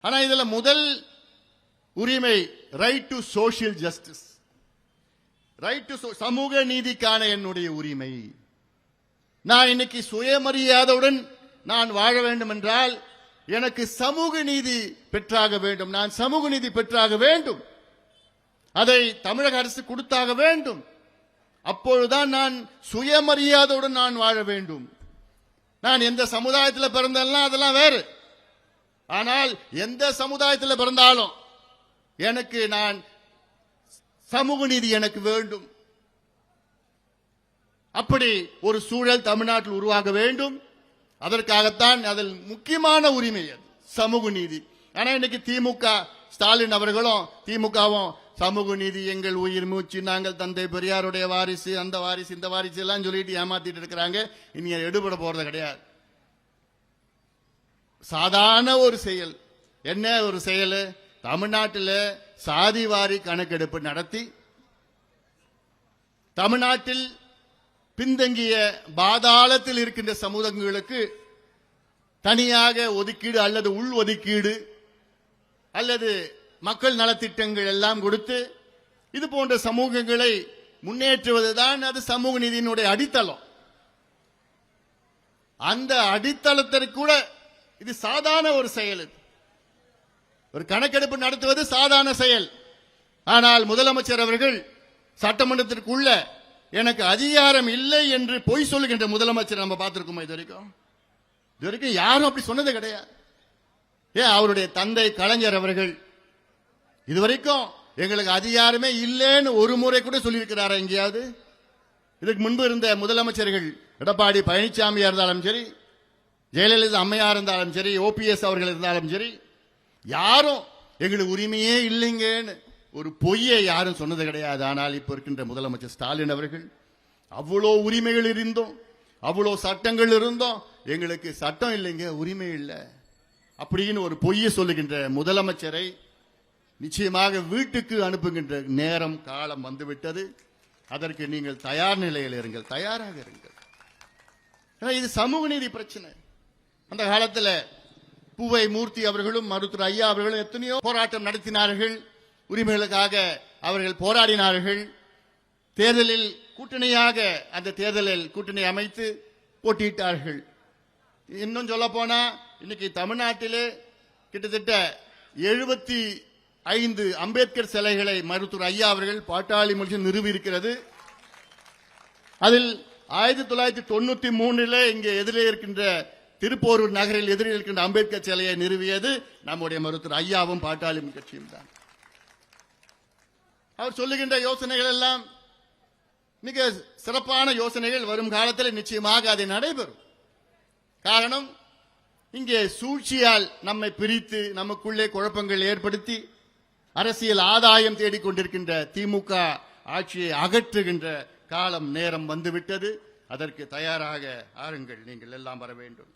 ஆனா இதுல முதல் உரிமை right to social justice right to சமூக நீதிக்கான என்னுடைய உரிமை. நான் இன்னைக்கு சுயமரியாதையுடன் நான் வாழ வேண்டும் என்றால் எனக்கு சமூக நீதி பெற்றாக வேண்டும். நான் சமூக நீதி பெற்றாக வேண்டும். அதை தமிழக அரசு கொடுத்தாக வேண்டும். அப்பொழுதுதான் நான் சுயமரியாதையுடன் நான் வாழ வேண்டும். நான் எந்த சமுதாயத்தில் பிறந்தேன்னா அதெல்லாம் வேறு. ஆனால் எந்த சமுதாயத்தில் பிறந்தாலும் எனக்கு நான் சமூக நீதி எனக்கு வேண்டும். அப்படி ஒரு சூழல் தமிழ்நாட்டில் உருவாக வேண்டும். அதற்காகத்தான் அதில் முக்கியமான உரிமை அது சமூக நீதி. ஆனா இன்னைக்கு திமுக ஸ்டாலின் அவர்களும் திமுகவும் சமூக நீதி எங்கள் உயிர் மூச்சு நாங்கள் தந்தை பெரியாருடைய வாரிசு அந்த வாரிசு இந்த வாரிசு எல்லாம் சொல்லிட்டு ஏமாத்திட்டு இருக்கிறாங்க. இனி எடுபட போறது கிடையாது. சாதாரண ஒரு செயல். என்ன ஒரு செயல்? தமிழ்நாட்டில் சாதிவாரி கணக்கெடுப்பு நடத்தி தமிழ்நாட்டில் பின்தங்கிய பாதாளத்தில் இருக்கின்ற சமூகங்களுக்கு தனியாக ஒதுக்கீடு அல்லது உள் ஒதுக்கீடு அல்லது மக்கள் நலத்திட்டங்கள் எல்லாம் கொடுத்து இது போன்ற சமூகங்களை முன்னேற்றுவதுதான் அது சமூக நீதியினுடைய அடித்தளம். அந்த அடித்தளத்திற்கு கூட இது சாதாரண ஒரு செயல் இது. ஒரு கணக்கெடுப்பு நடத்துவது சாதாரண செயல். ஆனால் முதலமைச்சர் அவர்கள் சட்டமன்றத்திற்குள்ள எனக்கு அதிகாரம் இல்லை என்று பொய் சொல்லுகின்ற முதலமைச்சர் நம்ம பார்த்திருக்கோமா இது வரைக்கும் இது வரைக்கும் யாரும் அப்படி சொன்னது கிடையாது. ஏன் அவருடைய தந்தை கலைஞர் அவர்கள் இதுவரைக்கும் எங்களுக்கு அதிகாரமே இல்லைன்னு ஒரு முறை கூட சொல்லியிருக்கிறாரா எங்கேயாவது? இதுக்கு முன்பு இருந்த முதலமைச்சர்கள் எடப்பாடி பழனிசாமியா இருந்தாலும் சரி ஜெயலலிதா அம்மையா இருந்தாலும் சரி ஓபிஎஸ் அவர்கள் இருந்தாலும் சரி யாரும் எங்களுக்கு உரிமையே இல்லைங்கன்னு ஒரு பொய்யை யாரும் சொன்னது கிடையாது. ஆனால் இப்போ இருக்கின்ற முதலமைச்சர் ஸ்டாலின் அவர்கள் அவ்வளோ உரிமைகள் இருந்தோம் அவ்வளோ சட்டங்கள் இருந்தோம் எங்களுக்கு சட்டம் இல்லைங்க உரிமை இல்லை. அப்படின்னு ஒரு பொய்யை சொல்லுகின்ற முதலமைச்சரை நிச்சயமாக வீட்டுக்கு அனுப்புகின்ற நேரம் காலம் வந்துவிட்டது. அதற்கு நீங்கள் தயார் நிலையில் இருங்கள் தயாராக இருங்கள். ஏன்னா இது சமூக நீதி பிரச்சனை. அந்த காலத்தில் பூவை மூர்த்தி அவர்களும் மருத்துவர் ஐயா அவர்களும் எத்தனையோ போராட்டம் நடத்தினார்கள். உரிமைகளுக்காக அவர்கள் போராடினார்கள். தேர்தலில் கூட்டணியாக அந்த தேர்தலில் கூட்டணி அமைத்து போட்டியிட்டார்கள். இன்னும் சொல்ல போனா இன்னைக்கு தமிழ்நாட்டிலே கிட்டத்தட்ட எழுபத்தி ஐந்து அம்பேத்கர் சிலைகளை மருத்துவர் ஐயா அவர்கள் பாட்டாளி மொழி நிறுவி இருக்கிறது அதில் ஆயிரத்தி தொள்ளாயிரத்தி தொண்ணூத்தி மூணுல இங்கே எதிரே இருக்கின்ற திருப்போரூர் நகரில் எதிரில் இருக்கின்ற அம்பேத்கர் சிலையை நிறுவியது நம்முடைய மருத்துவர் ஐயாவும் பாட்டாளி கட்சியும் தான் அவர் சொல்லுகின்ற யோசனைகள் எல்லாம் மிக சிறப்பான யோசனைகள். வரும் காலத்தில் நிச்சயமாக அது நடைபெறும். காரணம் இங்கே சூழ்ச்சியால் நம்மை பிரித்து நமக்குள்ளே குழப்பங்கள் ஏற்படுத்தி அரசியல் ஆதாயம் தேடிக்கொண்டிருக்கின்ற திமுக ஆட்சியை அகற்றுகின்ற காலம் நேரம் வந்துவிட்டது. அதற்கு தயாராக ஆருங்கள். நீங்கள் எல்லாம் வர வேண்டும்.